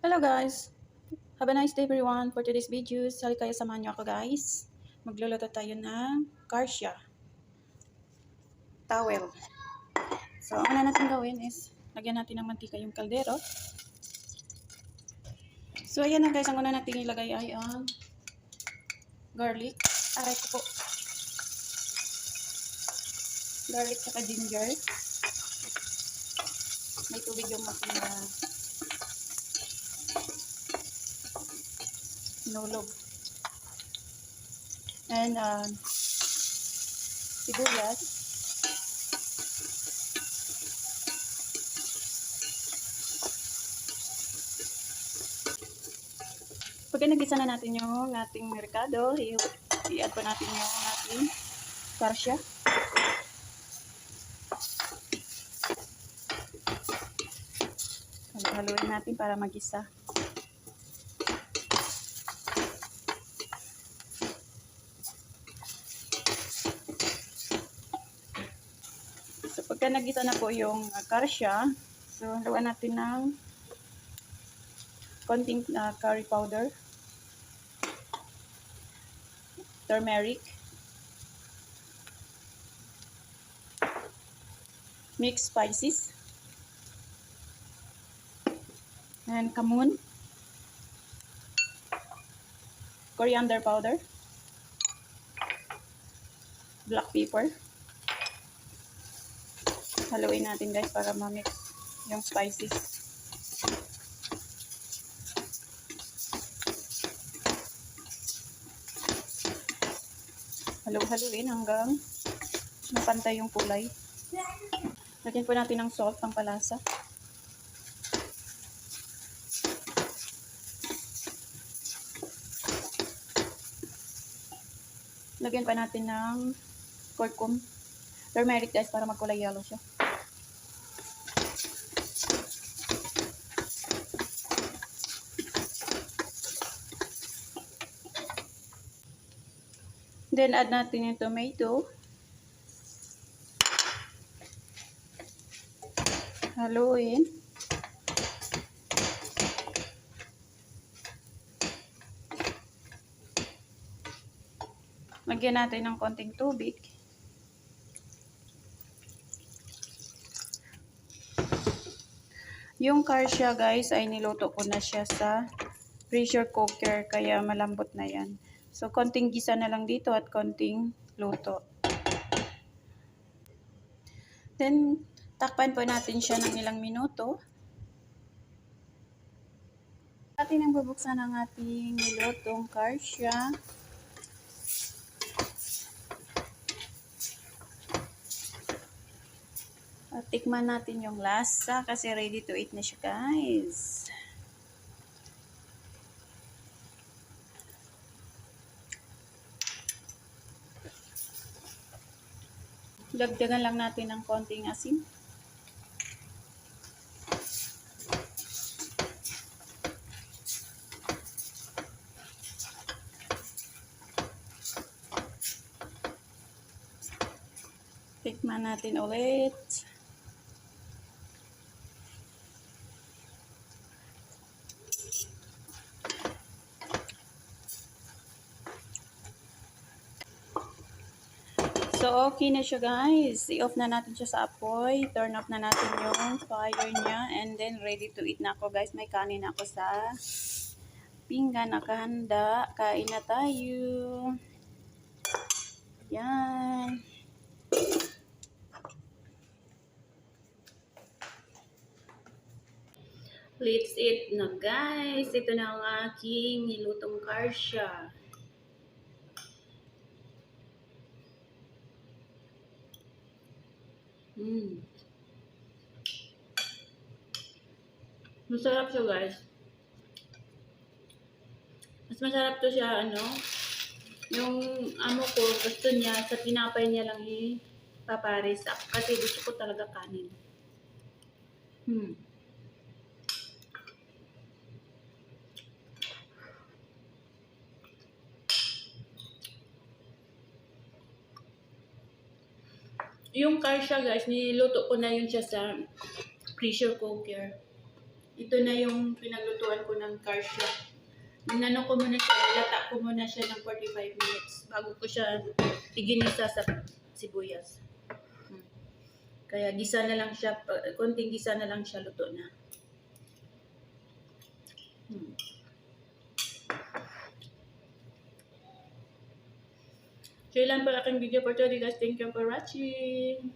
Hello guys! Have a nice day everyone. For today's videos, hali kayo samahan niyo ako guys. Magluluto tayo ng Karsia. Towel. So, ang una natin gawin is, lagyan natin ng mantika yung kaldero. So, ayan na guys, ang una natin ilagay ay ang garlic. Aray ko po. Garlic saka ginger. May tubig yung makina nulog. And uh, sibuyas. Pagka nagisa na natin yung ating merkado, i-add pa natin yung ating karsya. Haluin natin para magisa. Pagka nagisa na po yung uh, karsya, so, haluan natin ng konting uh, curry powder, turmeric, mixed spices, and kamun, coriander powder, black pepper, haluin natin guys para ma-mix yung spices. Halu-haluin hanggang mapantay yung kulay. Lagyan po natin ng salt pang palasa. Lagyan pa natin ng curcum. Turmeric guys para magkulay yellow siya. Then add natin yung tomato. Haluin. Lagyan natin ng konting tubig. Yung karsya guys ay niluto ko na siya sa pressure cooker kaya malambot na yan. So konting gisa na lang dito at konting luto. Then takpan po natin siya ng ilang minuto. Atin ang bubuksan ang ating nilutong karsya. At tikman natin yung lasa kasi ready to eat na siya guys. Dagdagan lang natin ng konting asin. Tikman natin ulit. So, okay na siya guys. I-off na natin siya sa apoy. Turn off na natin yung fire niya. And then, ready to eat na ako guys. May kanin ako sa pinggan. Nakahanda. Kain na tayo. Yan. Let's eat na guys. Ito na ang aking nilutong karsya. Mm. Masarap siya guys. Mas masarap to siya ano. Yung amo ko gusto niya sa tinapay niya lang ipapares. Kasi gusto ko talaga kanin. Hmm. Yung karsya guys, niluto ko na yun siya sa pressure cooker. Ito na yung pinaglutuan ko ng karsya. Ninano ko muna siya, nilata ko muna siya ng 45 minutes bago ko siya iginisa sa sibuyas. Hmm. Kaya gisa na lang siya, konting gisa na lang siya luto na. Hmm. So, yun lang po aking video for today guys. Thank you for watching.